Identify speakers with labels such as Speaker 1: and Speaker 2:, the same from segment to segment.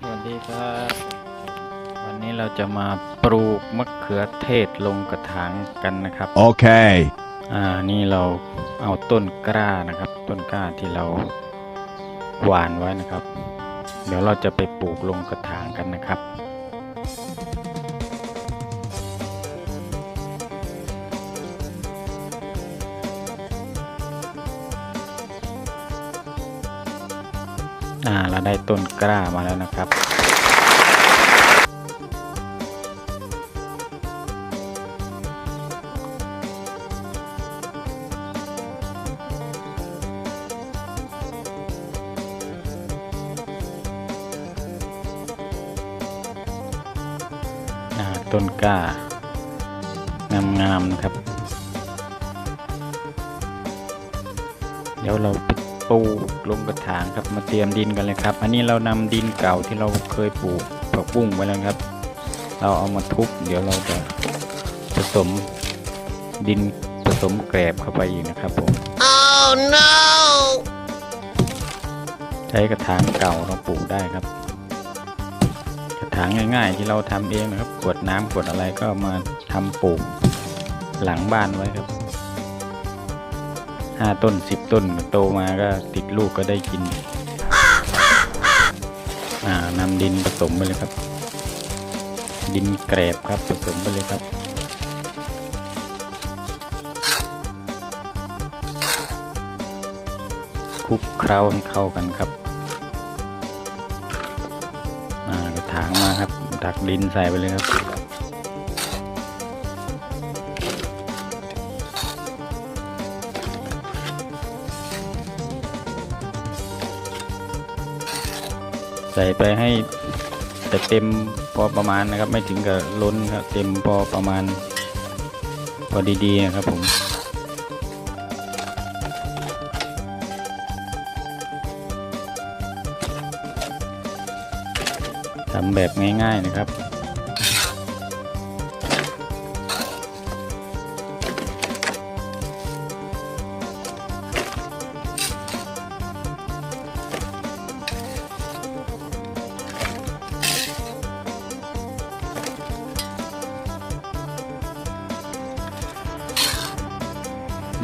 Speaker 1: สวัสดีครับ วันนี้เราจะมาปลูกมะเขือเทศลงกระถางกันนะครับ
Speaker 2: Okay.
Speaker 1: อ่า นี่เราเอาต้นกล้านะครับ ต้นกล้าที่เราหว่านไว้นะครับ เดี๋ยวเราจะไปปลูกลงกระถางกันนะครับ อ่าเราได้ต้นกล้ามาแล้วนะครับ ต้นกล้างามๆนะครับ เดี๋ยวเราไป ปลูกลงกระถางครับมาเตรียมดินกันเลยครับ อันนี้เรานำดินเก่าที่เราเคยปลูกผักบุ้งไว้แล้วครับ เราเอามาทุบเดี๋ยวเราจะผสมดินผสมแกลบเข้าไปอีกนะครับผม
Speaker 3: Oh no!
Speaker 1: ใช้กระถางเก่าเราปลูกได้ครับ กระถางง่าย ๆ ที่เราทำเองนะครับกวดน้ำกวดอะไรก็มาทำปลูกหลังบ้านไว้ครับ ห้าต้นสิบต้นโตมาก็ติดลูกก็ได้กิน อ่านำดินผสมไปเลยครับ ดินแกรบครับผสมไปเลยครับคลุกเคล้าให้เข้ากันครับอ่ากระถางมาครับตักดินใส่ไปเลยครับ ใส่ไปให้แต่เต็มพอประมาณนะครับ ไม่ถึงกับล้นครับ เต็มพอประมาณ พอดีๆนะครับผมทำแบบง่ายๆนะครับ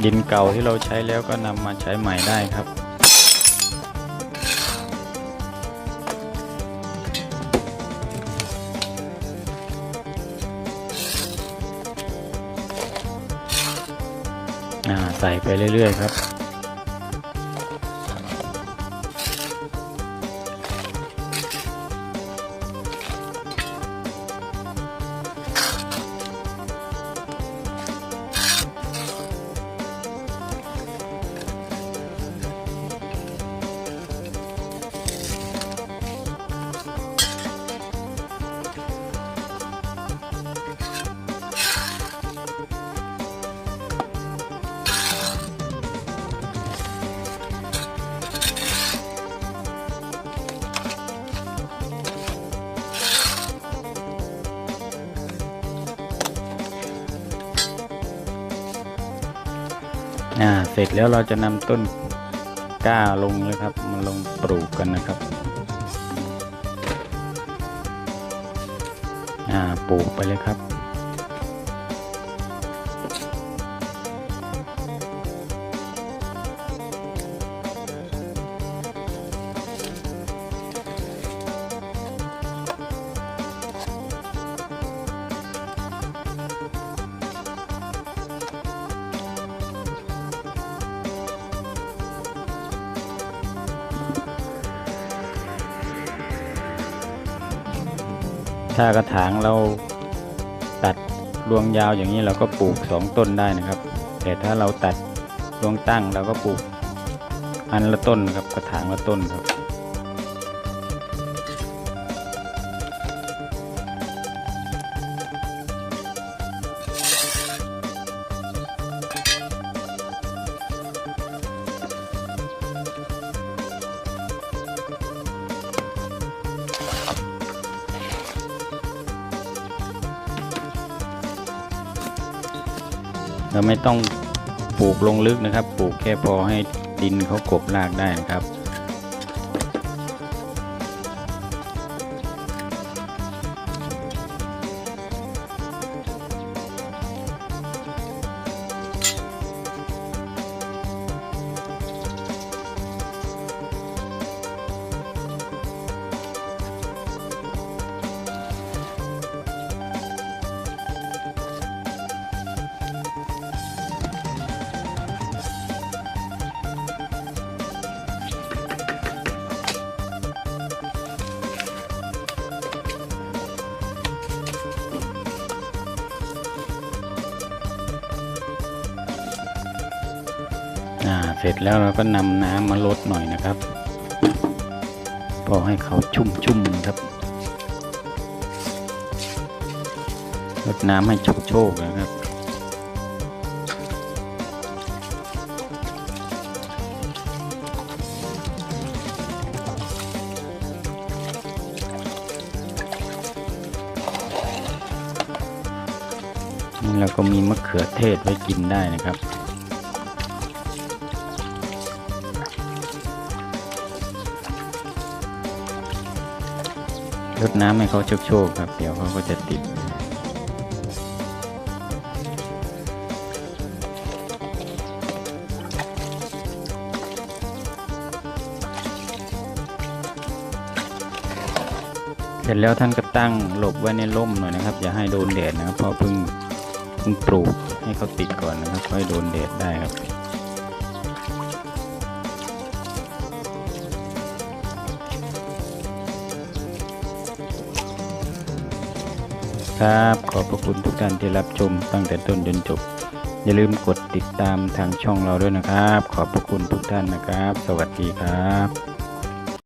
Speaker 1: ดินเก่าที่เราใช้แล้วก็นำมาใช้ใหม่ได้ครับอ่าใส่ไปเรื่อย ๆ ครับ อ่าเสร็จแล้วเราจะนำต้นกล้าลงเลยครับ มาลงปลูกกันนะครับอ่าปลูกไปเลยครับ ถ้ากระถางเราตัดรวงยาวอย่างนี้เราก็ปลูกสองต้นได้นะครับ แต่ถ้าเราตัดรวงตั้งเราก็ปลูกอันละต้นครับกระถางละต้นครับ เราไม่ต้องปลูกลงลึกนะครับ ปลูกแค่พอให้ดินเขากบรากได้นะครับ อ่าเสร็จแล้วเราก็นำน้ำมาลดหน่อยนะครับ พอให้เขาชุ่มๆครับลดน้ำให้โชกๆนะครับนี่เราก็มีมะเขือเทศไว้กินได้นะครับ รดน้ำให้เขาโชกๆครับ เดี๋ยวเขาก็จะติดเสร็จแล้วท่านก็ตั้งหลบไว้ในร่มหน่อยนะครับ อย่าให้โดนแดดนะครับเพราะเพิ่งเพิ่งปลูกให้เขาติดก่อนนะครับค่อยโดนแดดได้ครับ ครับ ขอบพระคุณทุกท่านที่รับชมตั้งแต่ต้นจนจบ อย่าลืมกดติดตามทางช่องเราด้วยนะครับ ขอบพระคุณทุกท่านนะครับ สวัสดีครับ